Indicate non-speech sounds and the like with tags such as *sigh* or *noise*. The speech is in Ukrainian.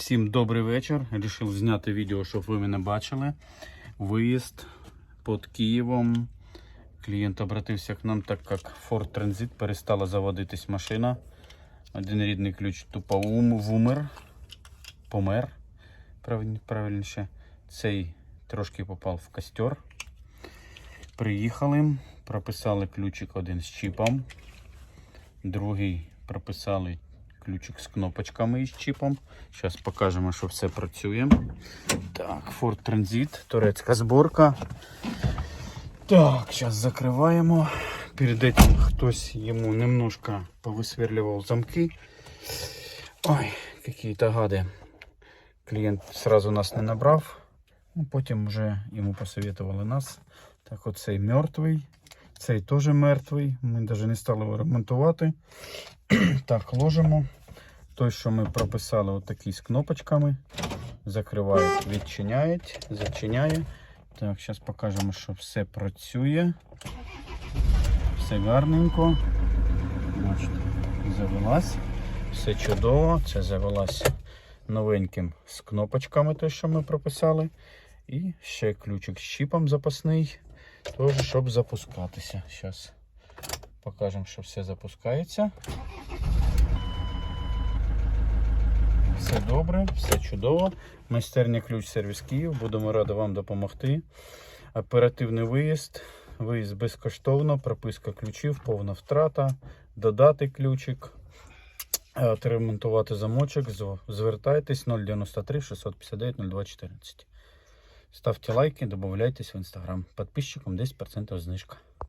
Всім добрий вечір. Рішив зняти відео, щоб ви мене бачили. Виїзд під Києвом. Клієнт обратився к нам, так як Ford Transit перестала заводитись машина. Один рідний ключ тупо ум, вумер. Помер. Правильніше. Цей трошки попав в костер. Приїхали, прописали ключик один з чіпом. Другий прописали ключик з кнопочками і з чіпом. Зараз покажемо, що все працює. Так, Ford Transit, турецька зборка. Так, зараз закриваємо. Перед этим хтось йому немножко повисверлював замки. Ой, какие-то гады. Клієнт сразу нас не набрав. Ну, потім вже йому посоветували нас. Так, оцей мертвий. Цей теж мертвий. Ми навіть не стали його ремонтувати. *clears throat* Так, ложимо. Той, що ми прописали, отакий з кнопочками. Закривають, відчиняють, зачиняє. Так, зараз покажемо, що все працює. Все гарненько. Бачите, завелась. Все чудово. Це завелась новеньким з кнопочками, той, що ми прописали. І ще ключик з чіпом запасний. Теж, щоб запускатися. Зараз покажемо, що все запускається. Все добре, все чудово. Майстерня ключ сервіс Київ. Будемо раді вам допомогти. Оперативний виїзд. Виїзд безкоштовно, прописка ключів, повна втрата, додати ключик, отремонтувати замочок. Зв- Звертайтесь 093 659 0214. Ставте лайки, добавляйтесь в Инстаграм. Подписчикам 10% знижка.